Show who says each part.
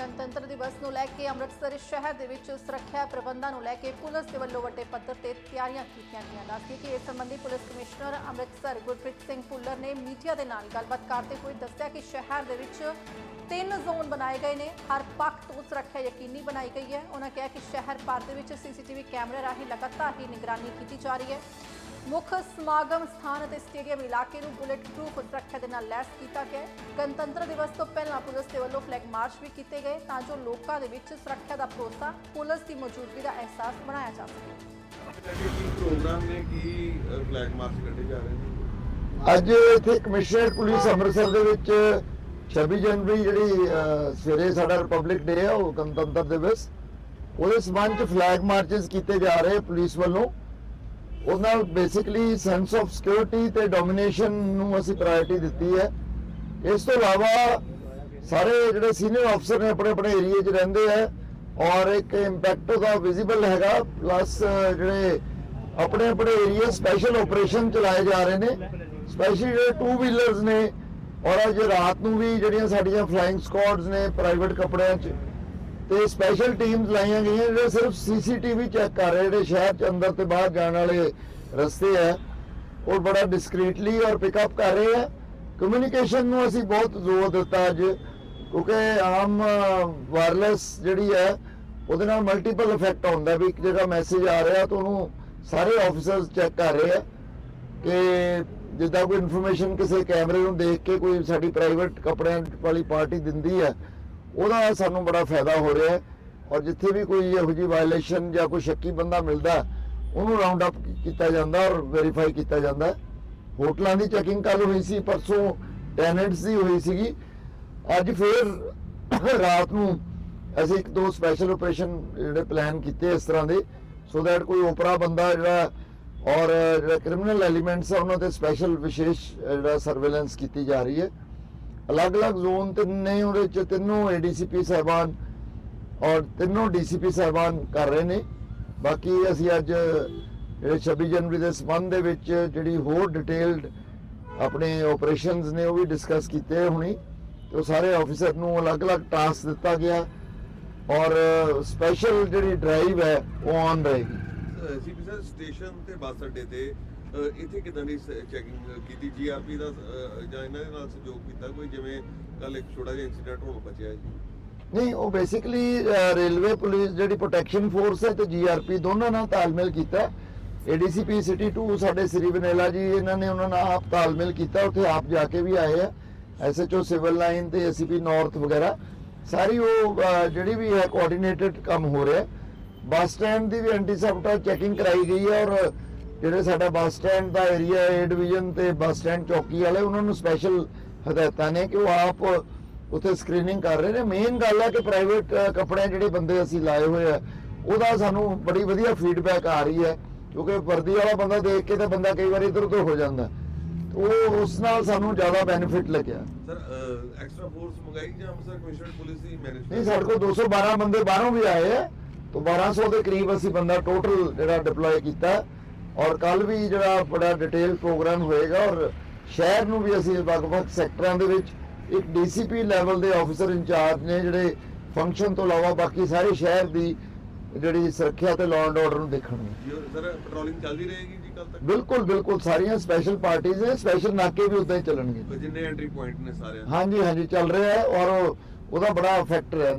Speaker 1: ਗਣਤੰਤਰ ਦਿਵਸ ਨੂੰ ਲੈ ਕੇ ਅੰਮ੍ਰਿਤਸਰ ਸ਼ਹਿਰ ਦੇ ਵਿੱਚ ਸੁਰੱਖਿਆ ਪ੍ਰਬੰਧਾਂ ਨੂੰ ਲੈ ਕੇ ਪੁਲਿਸ ਦੇ ਵੱਲੋਂ ਵੱਡੇ ਪੱਧਰ ਤੇ ਤਿਆਰੀਆਂ ਕੀਤੀਆਂ ਗਈਆਂ। ਦੱਸਦੀ ਕਿ ਇਸ ਸੰਬੰਧੀ ਪੁਲਿਸ ਕਮਿਸ਼ਨਰ ਅੰਮ੍ਰਿਤਸਰ ਗੁਰਪ੍ਰੀਤ ਸਿੰਘ ਭੁੱਲਰ ਨੇ ਮੀਡੀਆ ਦੇ ਨਾਲ ਗੱਲਬਾਤ ਕਰਦੇ ਹੋਏ ਦੱਸਿਆ ਕਿ ਸ਼ਹਿਰ ਦੇ ਵਿੱਚ ਤਿੰਨ ਜ਼ੋਨ ਬਣਾਏ ਗਏ ਨੇ। ਹਰ ਪੱਖ ਤੋਂ ਸੁਰੱਖਿਆ ਯਕੀਨੀ ਬਣਾਈ ਗਈ ਹੈ। ਉਹਨਾਂ ਕਿਹਾ ਕਿ ਸ਼ਹਿਰ ਭਰ ਦੇ ਵਿੱਚ ਸੀਸੀਟੀਵੀ ਕੈਮਰੇ ਰਾਹੀਂ ਲਗਾਤਾਰ ਹੀ ਨਿਗਰਾਨੀ ਕੀਤੀ ਜਾ ਰਹੀ ਹੈ। ਮੁੱਖ ਸਮਾਗਮ ਸਥਾਨ ਅਤੇ ਸਟੇਡੀਅਮ ਇਲਾਕੇ ਨੂੰ ਬੁਲੇਟ ਪ੍ਰੂਫ ਸੁਰੱਖਿਆ ਦੇ ਨਾਲ ਲੈਸ ਕੀਤਾ ਗਿਆ। ਗਣਤੰਤਰ ਦਿਵਸ ਤੋਂ ਪਹਿਲਾਂ ਪੁਲਿਸ ਦੇ ਵੱਲੋਂ ਫਲੈਗ ਮਾਰਚ ਵੀ ਕੀਤੇ ਗਏ ਤਾਂ ਜੋ ਲੋਕਾਂ ਦੇ ਵਿੱਚ ਸੁਰੱਖਿਆ ਦਾ ਭਰੋਸਾ ਪੁਲਿਸ ਦੀ ਮੌਜੂਦਗੀ ਦਾ ਅਹਿਸਾਸ ਬਣਾਇਆ ਜਾ ਸਕੇ।
Speaker 2: ਪ੍ਰੋਗਰਾਮ ਨੇ ਕੀ ਫਲੈਗ ਮਾਰਚ ਕੱਢੇ ਜਾ ਰਹੇ ਨੇ?
Speaker 3: ਅੱਜ ਇੱਥੇ ਕਮਿਸ਼ਨਰ ਪੁਲਿਸ ਅੰਮ੍ਰਿਤਸਰ ਦੇ ਵਿੱਚ 26 ਜਨਵਰੀ ਜਿਹੜੀ ਸਵੇਰੇ ਸਾਡਾ ਰਿਪਬਲਿਕ ਡੇ ਹੈ ਉਹ ਗਣਤੰਤਰ ਦਿਵਸ। ਉਹਦੇ ਸਬੰਧ ਚ ਫਲੈਗ ਮਾਰਚਸ ਕੀਤੇ ਜਾ ਰਹੇ ਪੁਲਿਸ ਵੱਲੋਂ। ਉਹਦੇ ਨਾਲ ਬੇਸਿਕਲੀ ਸੈਂਸ ਆਫ ਸਿਕਿਉਰਿਟੀ ਤੇ ਡੋਮੀਨੇਸ਼ਨ ਨੂੰ ਅਸੀਂ ਪ੍ਰਾਇੋਰਟੀ ਦਿੱਤੀ ਹੈ। ਇਸ ਤੋਂ ਇਲਾਵਾ ਸਾਰੇ ਜਿਹੜੇ ਸੀਨੀਅਰ ਅਫਸਰ ਨੇ ਆਪਣੇ ਆਪਣੇ ਏਰੀਆ 'ਚ ਰਹਿੰਦੇ ਆ ਔਰ ਇੱਕ ਇੰਪੈਕਟ ਦਾ ਵਿਜ਼ੀਬਲ ਹੈਗਾ ਪਲੱਸ ਜਿਹੜੇ ਆਪਣੇ ਆਪਣੇ ਏਰੀਆ ਸਪੈਸ਼ਲ ਆਪਰੇਸ਼ਨ ਚਲਾਏ ਜਾ ਰਹੇ ਨੇ। ਸਪੈਸ਼ਲੀ ਜਿਹੜੇ ਟੂ ਵੀਲਰਸ ਨੇ ਔਰ ਅੱਜ ਰਾਤ ਨੂੰ ਵੀ ਜਿਹੜੀਆਂ ਸਾਡੀਆਂ ਫਲਾਈਂਗ ਸਕੁਆਡਸ ਨੇ ਪ੍ਰਾਈਵੇਟ ਕੱਪੜਿਆਂ 'ਚ ਤੇ ਸਪੈਸ਼ਲ ਟੀਮਸ ਲਾਈਆਂ ਗਈਆਂ, ਜਿਹੜੇ ਸਿਰਫ ਸੀਸੀਟੀਵੀ ਚੈੱਕ ਕਰ ਰਹੇ ਜਿਹੜੇ ਸ਼ਹਿਰ ਚ ਅੰਦਰ ਤੇ ਬਾਹਰ ਜਾਣ ਵਾਲੇ ਰਸਤੇ ਆ। ਉਹ ਬੜਾ ਡਿਸਕ੍ਰੀਟਲੀ ਔਰ ਪਿਕਅਪ ਕਰ ਰਹੇ ਆ। ਕਮਿਊਨੀਕੇਸ਼ਨ ਨੂੰ ਅਸੀਂ ਬਹੁਤ ਜ਼ੋਰ ਦਿੱਤਾ ਅੱਜ, ਕਿਉਂਕਿ ਆਮ ਵਾਇਰਲੈਸ ਜਿਹੜੀ ਹੈ ਉਹਦੇ ਨਾਲ ਮਲਟੀਪਲ ਇਫੈਕਟ ਆਉਂਦਾ ਵੀ ਇੱਕ ਜਗ੍ਹਾ ਮੈਸੇਜ ਆ ਰਿਹਾ ਤਾਂ ਉਹਨੂੰ ਸਾਰੇ ਆਫੀਸਰਸ ਚੈੱਕ ਕਰ ਰਹੇ ਆ ਕਿ ਜਿੱਦਾਂ ਕੋਈ ਇਨਫੋਰਮੇਸ਼ਨ ਕਿਸੇ ਕੈਮਰੇ ਨੂੰ ਦੇਖ ਕੇ ਕੋਈ ਸਾਡੀ ਪ੍ਰਾਈਵੇਟ ਕੱਪੜਿਆਂ ਵਾਲੀ ਪਾਰਟੀ ਦਿੰਦੀ ਹੈ ਉਹਦਾ ਸਾਨੂੰ ਬੜਾ ਫਾਇਦਾ ਹੋ ਰਿਹਾ ਹੈ ਔਰ ਜਿੱਥੇ ਵੀ ਕੋਈ ਇਹੋ ਜਿਹੀ ਵਾਇਲੇਸ਼ਨ ਜਾਂ ਕੋਈ ਸ਼ੱਕੀ ਬੰਦਾ ਮਿਲਦਾ, ਉਹਨੂੰ ਰਾਉਂਡ ਅਪ ਕੀਤਾ ਜਾਂਦਾ ਔਰ ਵੈਰੀਫਾਈ ਕੀਤਾ ਜਾਂਦਾ। ਹੋਟਲਾਂ ਦੀ ਚੈਕਿੰਗ ਕੱਲ ਹੋਈ ਸੀ, ਪਰਸੋਂ ਟੈਨੈਂਟਸ ਦੀ ਹੋਈ ਸੀਗੀ। ਅੱਜ ਫੇਰ ਰਾਤ ਨੂੰ ਅਸੀਂ ਇੱਕ ਦੋ ਸਪੈਸ਼ਲ ਆਪਰੇਸ਼ਨ ਜਿਹੜੇ ਪਲਾਨ ਕੀਤੇ ਇਸ ਤਰ੍ਹਾਂ ਦੇ ਸੋ ਦੈਟ ਕੋਈ ਓਪਰਾ ਬੰਦਾ ਜਿਹੜਾ ਔਰ ਜਿਹੜਾ ਕ੍ਰਿਮੀਨਲ ਐਲੀਮੈਂਟਸ ਆ, ਉਹਨਾਂ ਤੇ ਸਪੈਸ਼ਲ ਵਿਸ਼ੇਸ਼ ਜਿਹੜਾ ਸਰਵੇਲੈਂਸ ਕੀਤੀ ਜਾ ਰਹੀ ਹੈ। ਅਲੱਗ-ਅਲੱਗ ਜ਼ੋਨ ਤਿੰਨ ਨੇ ਉਹਦੇ ਚ ਤਿੰਨੋਂ ਏਡੀਸੀਪੀ ਸਾਹਿਬਾਨ ਔਰ ਤਿੰਨੋਂ ਡੀਸੀਪੀ ਸਾਹਿਬਾਨ ਕਰ ਰਹੇ ਨੇ। ਬਾਕੀ ਅਸੀਂ ਅੱਜ ਜਿਹੜੇ 26 ਜਨਵਰੀ ਦੇ ਸੰਬੰਧ ਦੇ ਵਿੱਚ ਜਿਹੜੀ ਹੋਰ ਡਿਟੇਲਡ ਆਪਣੇ ਆਪਰੇਸ਼ਨਸ ਨੇ ਉਹ ਵੀ ਡਿਸਕਸ ਕੀਤੇ ਹੁਣੀ। ਤੇ ਉਹ ਸਾਰੇ ਆਫੀਸਰ ਨੂੰ ਅਲੱਗ-ਅਲੱਗ ਟਾਸਕ ਦਿੱਤਾ ਗਿਆ ਔਰ ਸਪੈਸ਼ਲ ਜਿਹੜੀ ਡਰਾਈਵ ਹੈ ਉਹ ਆਨ ਰਹੇਗੀ।
Speaker 2: ਸੀਪੀ ਸਰ ਸਟੇਸ਼ਨ ਤੇ ਬੱਸ ਅੱਡੇ ਤੇ ਇੱਥੇ ਕਿਦਾਂ ਦੀ ਚੈਕਿੰਗ ਕੀਤੀ? ਜੀਆਰਪੀ ਦਾ ਜਾਂ ਇਹਨਾਂ ਦੇ ਨਾਲ ਸਹਿਯੋਗ ਕੀਤਾ ਕੋਈ? ਜਿਵੇਂ ਕੱਲ ਇੱਕ ਛੋਟਾ ਜਿਹਾ ਇਨਸੀਡੈਂਟ ਹੋਣ ਬਚਿਆ ਜੀ।
Speaker 3: ਨਹੀਂ, ਉਹ ਬੇਸਿਕਲੀ ਰੇਲਵੇ ਪੁਲਿਸ ਜਿਹੜੀ ਪ੍ਰੋਟੈਕਸ਼ਨ ਫੋਰਸ ਹੈ ਤੇ ਜੀਆਰਪੀ ਦੋਨਾਂ ਨਾਲ ਤਾਲਮੇਲ ਕੀਤਾ। ਏਡੀਸੀਪੀ ਸਿਟੀ 2 ਸਾਡੇ ਸ੍ਰੀ ਬਨੇਲਾ ਜੀ, ਇਹਨਾਂ ਨੇ ਉਹਨਾਂ ਨਾਲ ਆਪ ਤਾਲਮੇਲ ਕੀਤਾ। ਉੱਥੇ ਆਪ ਜਾ ਕੇ ਵੀ ਆਏ ਆ। ਐਸਐਚਓ ਸਿਵਲ ਲਾਈਨ ਤੇ ਐਸਪੀ ਨਾਰਥ ਵਗੈਰਾ। ਸਾਰੀ ਉਹ ਜਿਹੜੀ ਵੀ ਹੈ ਕੋਆਰਡੀਨੇਟਡ ਕੰਮ ਹੋ ਰਿਹਾ। ਬੱਸ ਸਟੈਂਡ ਦੀ ਵੀ ਐਂਟੀ ਸਬਟਾ ਚੈਕਿੰਗ ਕਰਾਈ ਗਈ ਹੈ ਔਰ ਜਿਹੜੇ ਸਾਡਾ ਬੱਸ ਸਟੈਂਡ ਦਾ ਏਰੀਆ ਏ ਡਿਵੀਜ਼ਨ ਤੇ ਬੱਸ ਸਟੈਂਡ ਚੌਕੀ ਵਾਲੇ ਉਹਨਾਂ ਨੂੰ ਸਪੈਸ਼ਲ ਹਦਾਇਤਾਂ ਨੇ ਕਿ ਉਹ ਆਪ ਉੱਥੇ ਸਕਰੀਨਿੰਗ ਕਰ ਰਹੇ ਨੇ। ਮੇਨ ਗੱਲ ਹੈ ਕਿ ਪ੍ਰਾਈਵੇਟ ਕੱਪੜੇ ਜਿਹੜੇ ਬੰਦੇ ਅਸੀਂ ਲਾਏ ਹੋਏ ਆ ਉਹਦਾ ਸਾਨੂੰ ਬੜੀ ਵਧੀਆ ਫੀਡਬੈਕ ਆ ਰਹੀ ਹੈ ਕਿਉਂਕਿ ਵਰਦੀ ਵਾਲਾ ਬੰਦਾ ਦੇਖ ਕੇ ਤਾਂ ਬੰਦਾ ਕਈ ਵਾਰੀ ਇਧਰ ਉਧਰ ਹੋ ਜਾਂਦਾ। ਉਹ ਉਸ ਨਾਲ ਸਾਨੂੰ ਜ਼ਿਆਦਾ ਬੈਨੀਫਿਟ ਲੱਗਿਆ।
Speaker 2: ਸਰ ਐਕਸਟਰਾ ਫੋਰਸ ਮੰਗਾਈ ਜਾਂ ਅੰਮ੍ਰਿਤਸਰ ਕਮਿਸ਼ਨਰ ਪੁਲਿਸ ਦੀ ਮੈਨੇਜਮੈਂਟ
Speaker 3: ਨਹੀਂ ਸਾਡੇ ਕੋਲ 212 ਬੰਦੇ ਬਾਹਰੋਂ ਵੀ ਆਏ ਆ ਤੋਂ 1200 ਦੇ ਕਰੀਬ ਅਸੀਂ ਬੰਦਾ ਟੋਟਲ ਜਿਹੜਾ ਡਿਪਲੋਏ ਕੀਤਾ। ਔਰ ਕੱਲ ਵੀ ਜਿਹੜਾ ਬੜਾ ਡਿਟੇਲ ਪ੍ਰੋਗਰਾਮ ਹੋਏਗਾ ਔਰ ਸ਼ਹਿਰ ਨੂੰ ਵੀ ਅਸੀਂ ਵੱਖ-ਵੱਖ ਸੈਕਟਰਾਂ ਦੇ ਵਿੱਚ ਇੱਕ ਡੀਸੀਪੀ ਲੈਵਲ ਦੇ ਆਫੀਸਰ ਇੰਚਾਰਜ ਨੇ ਜਿਹੜੇ ਫੰਕਸ਼ਨ ਤੋਂ ਇਲਾਵਾ ਬਾਕੀ ਸਾਰੇ ਸ਼ਹਿਰ ਦੀ ਜਿਹੜੀ ਸੁਰੱਖਿਆ ਤੇ ਲਾਅ ਐਂਡ ਆਰਡਰ ਨੂੰ ਦੇਖਣਗੇ।
Speaker 2: ਸਰ ਪੈਟਰੋਲਿੰਗ ਚੱਲਦੀ ਰਹੇਗੀ ਜੀ ਕੱਲ ਤੱਕ?
Speaker 3: ਬਿਲਕੁਲ ਬਿਲਕੁਲ ਸਾਰੀਆਂ ਸਪੈਸ਼ਲ ਪਾਰਟੀਆਂ ਨੇ ਸਪੈਸ਼ਲ ਨਾਕੇ ਵੀ ਉਦਾਂ ਹੀ ਚੱਲਣਗੇ।
Speaker 2: ਜਿੰਨੇ ਐਂਟਰੀ ਪੁਆਇੰਟ ਨੇ ਸਾਰਿਆਂ ਦੇ।
Speaker 3: ਹਾਂਜੀ ਹਾਂਜੀ ਚੱਲ ਰਿਹਾ ਹੈ ਔਰ ਉਹਦਾ ਬੜਾ ਇਫੈਕਟ ਰਿਹਾ।